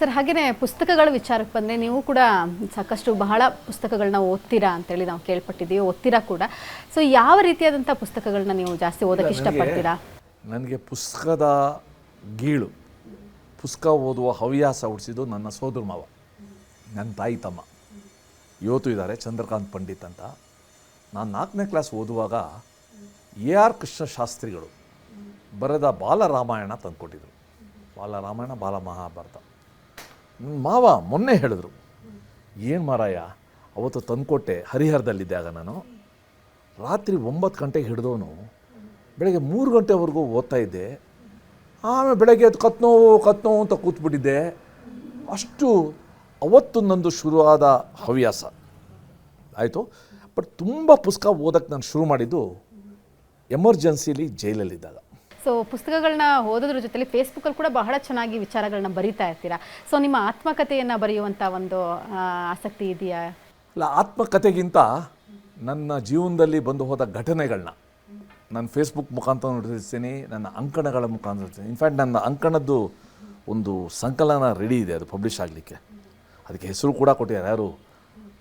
Sir ಹಾಗೆಯೇ ಪುಸ್ತಕಗಳ ವಿಚಾರಕ್ಕೆ ಬಂದರೆ ನೀವು ಕೂಡ ಸಾಕಷ್ಟು ಬಹಳ ಪುಸ್ತಕಗಳನ್ನ ಓದ್ತೀರಾ ಅಂತೇಳಿ ನಾವು ಕೇಳ್ಪಟ್ಟಿದ್ದೀವಿ ಓದ್ತೀರಾ ಕೂಡ. ಸೊ ಯಾವ ರೀತಿಯಾದಂಥ ಪುಸ್ತಕಗಳನ್ನ ನೀವು ಜಾಸ್ತಿ ಓದಕ್ಕೆ ಇಷ್ಟಪಡ್ತೀರಾ? ನನಗೆ ಪುಸ್ತಕದ ಗೀಳು ಪುಸ್ತಕ ಓದುವ ಹವ್ಯಾಸ ಹುಡ್ಸಿದ್ದು ನನ್ನ ಸೋದರ ಮಾವ ನನ್ನ ತಾಯಿ ತಮ್ಮ. ಇವತ್ತು ಇದ್ದಾರೆ ಚಂದ್ರಕಾಂತ್ ಪಂಡಿತ್ ಅಂತ. ನಾನು ನಾಲ್ಕನೇ ಕ್ಲಾಸ್ ಓದುವಾಗ ಎ ಆರ್ ಕೃಷ್ಣ ಶಾಸ್ತ್ರಿಗಳು ಬರೆದ ಬಾಲರಾಮಾಯಣ ತಂದುಕೊಟ್ಟಿದ್ರು. ಬಾಲರಾಮಾಯಣ ಬಾಲ ಮಹಾಭಾರತ ಮಾವ ಮೊನ್ನೆ ಹೇಳಿದ್ರು, ಏನು ಮಾರಾಯ, ಅವತ್ತು ತಂದುಕೊಟ್ಟೆ ಹರಿಹರದಲ್ಲಿದ್ದೆ ಆಗ ನಾನು. ರಾತ್ರಿ ಒಂಬತ್ತು ಗಂಟೆಗೆ ಹಿಡಿದವನು ಬೆಳಗ್ಗೆ ಮೂರು ಗಂಟೆವರೆಗೂ ಓದ್ತಾ ಇದ್ದೆ. ಆಮೇಲೆ ಬೆಳಗ್ಗೆ ಅದು ಕತ್ನೋವು ಕತ್ನೋವು ಅಂತ ಕೂತ್ಬಿಟ್ಟಿದ್ದೆ. ಅಷ್ಟು ಅವತ್ತು ನಂದು ಶುರುವಾದ ಹವ್ಯಾಸ. ಆಯಿತು? ಬಟ್ ತುಂಬ ಪುಸ್ತಕ ಓದೋಕ್ಕೆ ನಾನು ಶುರು ಮಾಡಿದ್ದು, ಎಮರ್ಜೆನ್ಸಿಲಿ ಜೈಲಲ್ಲಿದ್ದಾಗ. ಸೊ ಪುಸ್ತಕಗಳನ್ನ ಓದೋದ್ರ ಜೊತೆಲಿ ಫೇಸ್ಬುಕ್ಕಲ್ಲಿ ಕೂಡ ಬಹಳ ಚೆನ್ನಾಗಿ ವಿಚಾರಗಳನ್ನ ಬರಿತಾ ಇರ್ತೀರಾ? ಸೊ ನಿಮ್ಮ ಆತ್ಮಕಥೆಯನ್ನು ಬರೆಯುವಂಥ ಒಂದು ಆಸಕ್ತಿ ಇದೆಯಾ? ಅಲ್ಲ ಆತ್ಮಕಥೆಗಿಂತ ನನ್ನ ಜೀವನದಲ್ಲಿ ಬಂದು ಹೋದ ಘಟನೆಗಳನ್ನ ನಾನು ಫೇಸ್ಬುಕ್ ಮುಖಾಂತರ ನೋಡಿಸ್ತೀನಿ ನನ್ನ ಅಂಕಣಗಳ ಮುಖಾಂತರ ಇನ್ಫ್ಯಾಕ್ಟ್ ನನ್ನ ಅಂಕಣದ್ದು ಒಂದು ಸಂಕಲನ ರೆಡಿ ಇದೆ, ಅದು ಪಬ್ಲಿಷ್ ಆಗಲಿಕ್ಕೆ. ಅದಕ್ಕೆ ಹೆಸರು ಕೂಡ ಕೊಟ್ಟಿದ್ದಾರೆ. ಯಾರು?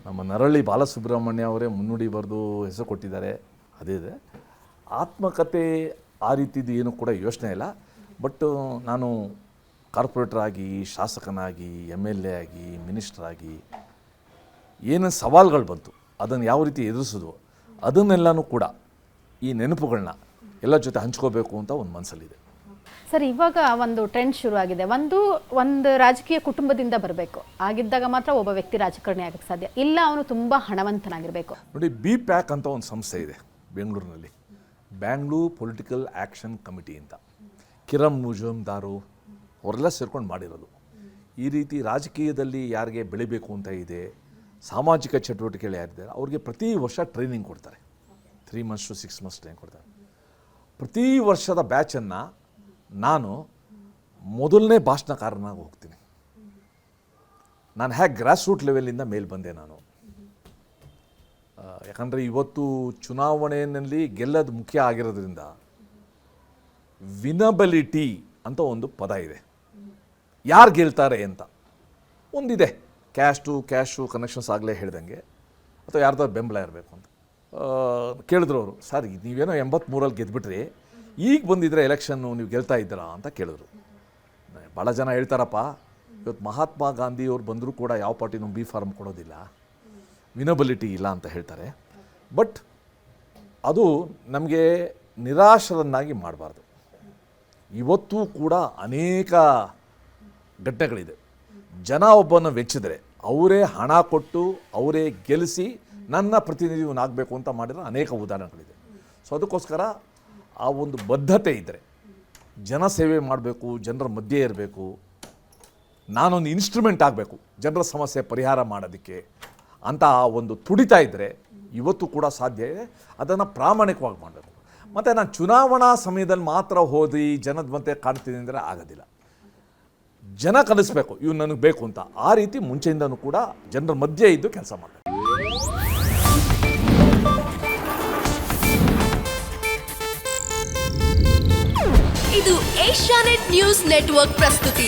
ನಮ್ಮ ನರಳಿ ಬಾಲಸುಬ್ರಹ್ಮಣ್ಯ ಅವರೇ ಮುನ್ನುಡಿ ಬರೆದು ಹೆಸರು ಕೊಟ್ಟಿದ್ದಾರೆ. ಅದೇ ಇದೆ. ಆತ್ಮಕತೆ ಆ ರೀತಿದು ಏನು ಕೂಡ ಯೋಚನೆ ಇಲ್ಲ. ಬಟ್ ನಾನು ಕಾರ್ಪೊರೇಟರ್ ಆಗಿ ಶಾಸಕನಾಗಿ ಎಂ ಎಲ್ ಎ ಆಗಿ ಮಿನಿಸ್ಟರ್ ಆಗಿ ಏನೇನು ಸವಾಲುಗಳು ಬಂತು ಅದನ್ನು ಯಾವ ರೀತಿ ಎದುರಿಸೋದು ಅದನ್ನೆಲ್ಲನೂ ಕೂಡ ಈ ನೆನಪುಗಳನ್ನ ಎಲ್ಲ ಜೊತೆ ಹಂಚ್ಕೋಬೇಕು ಅಂತ ಒಂದು ಮನಸ್ಸಲ್ಲಿದೆ ಸರ್ ಇವಾಗ ಒಂದು ಟ್ರೆಂಡ್ ಶುರು ಆಗಿದೆ. ಒಂದು ಒಂದು ರಾಜಕೀಯ ಕುಟುಂಬದಿಂದ ಬರಬೇಕು. ಆಗಿದ್ದಾಗ ಮಾತ್ರ ಒಬ್ಬ ವ್ಯಕ್ತಿ ರಾಜಕಾರಣಿ ಆಗಕ್ಕೆ ಸಾಧ್ಯ. ಇಲ್ಲ ಅವನು ತುಂಬ ಹಣವಂತನಾಗಿರಬೇಕು. ನೋಡಿ ಬಿ ಪ್ಯಾಕ್ ಅಂತ ಒಂದು ಸಂಸ್ಥೆ ಇದೆ ಬೆಂಗಳೂರಿನಲ್ಲಿ. ಬ್ಯಾಂಗ್ಳೂರ್ ಪೊಲಿಟಿಕಲ್ ಆ್ಯಕ್ಷನ್ ಕಮಿಟಿ ಅಂತ. ಮುಜುಮ್ದಾರು ಅವರೆಲ್ಲ ಸೇರ್ಕೊಂಡು ಮಾಡಿರೋದು. ಈ ರೀತಿ ರಾಜಕೀಯದಲ್ಲಿ ಯಾರಿಗೆ ಬೆಳಿಬೇಕು ಅಂತ ಇದೆ, ಸಾಮಾಜಿಕ ಚಟುವಟಿಕೆಗಳು ಯಾರಿದ್ದಾರೆ ಅವ್ರಿಗೆ ಪ್ರತಿ ವರ್ಷ ಟ್ರೈನಿಂಗ್ ಕೊಡ್ತಾರೆ. Three months to six months training ಕೊಡ್ತಾರೆ. ಪ್ರತಿ ವರ್ಷದ ಬ್ಯಾಚನ್ನು ನಾನು ಮೊದಲನೇ ಭಾಷಣಕಾರನಾಗಿ ಹೋಗ್ತೀನಿ. ನಾನು ಹೇಗೆ ಗ್ರಾಸ್ ರೂಟ್ ಲೆವೆಲಿಂದ ಮೇಲೆ ಬಂದೆ ನಾನು. ಯಾಕಂದರೆ ಇವತ್ತು ಚುನಾವಣೆಯಲ್ಲಿ ಗೆಲ್ಲೋದು ಮುಖ್ಯ ಆಗಿರೋದ್ರಿಂದ ವಿನಬಲಿಟಿ ಅಂತ ಒಂದು ಪದ ಇದೆ. ಯಾರು ಗೆಲ್ತಾರೆ ಅಂತ? ಒಂದಿದೆ. ಕ್ಯಾಶ್ ಟು ಕ್ಯಾಶು ಕನೆಕ್ಷನ್ಸ್ ಆಗಲೇ ಹೇಳ್ದಂಗೆ. ಅಥವಾ ಯಾರ್ದಾದ್ರು ಬೆಂಬಲ ಇರಬೇಕು ಅಂತ. ಕೇಳಿದ್ರು ಅವರು, ಸರ್ ನೀವೇನೋ ಎಂಬತ್ತ್ಮೂರಲ್ಲಿ ಗೆದ್ಬಿಟ್ರಿ. ಈಗ ಬಂದಿದ್ರೆ ಎಲೆಕ್ಷನ್ನು ನೀವು ಗೆಲ್ತಾ ಇದ್ದೀರಾ? ಅಂತ ಕೇಳಿದ್ರು. ಭಾಳ ಜನ ಹೇಳ್ತಾರಪ್ಪ ಇವತ್ತು ಮಹಾತ್ಮ ಗಾಂಧಿಯವ್ರು ಬಂದರೂ ಕೂಡ ಯಾವ ಪಾರ್ಟಿನೂ ಬಿ ಫಾರ್ಮ್ ಕೊಡೋದಿಲ್ಲ. ವಿನಬಲಿಟಿ ಇಲ್ಲ ಅಂತ ಹೇಳ್ತಾರೆ. ಬಟ್ ಅದು ನಮಗೆ ನಿರಾಶರನ್ನಾಗಿ ಮಾಡಬಾರ್ದು. ಇವತ್ತೂ ಕೂಡ ಅನೇಕ ಘಟ್ಟಗಳಿದೆ. ಜನ ಒಬ್ಬನ ವೆಚ್ಚಿದರೆ ಅವರೇ ಹಣ ಕೊಟ್ಟು ಅವರೇ ಗೆಲ್ಲಿಸಿ ನನ್ನ ಪ್ರತಿನಿಧಿಯವನ್ನಾಗಬೇಕು ಅಂತ ಮಾಡಿರೋ ಅನೇಕ ಉದಾಹರಣೆಗಳಿದೆ. ಸೊ ಅದಕ್ಕೋಸ್ಕರ ಆ ಒಂದು ಬದ್ಧತೆ ಇದ್ದರೆ ಜನ ಸೇವೆ ಮಾಡಬೇಕು, ಜನರ ಮಧ್ಯೆ ಇರಬೇಕು, ನಾನೊಂದು ಇನ್ಸ್ಟ್ರೂಮೆಂಟ್ ಆಗಬೇಕು, ಜನರ ಸಮಸ್ಯೆ ಪರಿಹಾರ ಮಾಡೋದಕ್ಕೆ ಅಂತ ಒಂದು ತುಡಿತಾ ಇದ್ದರೆ ಇವತ್ತು ಕೂಡ ಸಾಧ್ಯ ಇದೆ. ಅದನ್ನು ಪ್ರಾಮಾಣಿಕವಾಗಿ ಮಾಡಬೇಕು. ಮತ್ತು ನಾನು ಚುನಾವಣಾ ಸಮಯದಲ್ಲಿ ಮಾತ್ರ ಹೋದಿ, ಜನದ ಮಧ್ಯೆ ಕಾಣ್ತೀನಿ ಅಂದರೆ ಆಗೋದಿಲ್ಲ. ಜನ ಕಲಿಸ್ಬೇಕು ಇವು ನನಗೆ ಬೇಕು ಅಂತ. ಆ ರೀತಿ ಮುಂಚೆಯಿಂದನೂ ಕೂಡ ಜನರ ಮಧ್ಯೆ ಇದ್ದು ಕೆಲಸ ಮಾಡಬೇಕು. ಇದು ಏಷ್ಯಾನೆಟ್ ನ್ಯೂಸ್ ನೆಟ್ವರ್ಕ್ ಪ್ರಸ್ತುತಿ.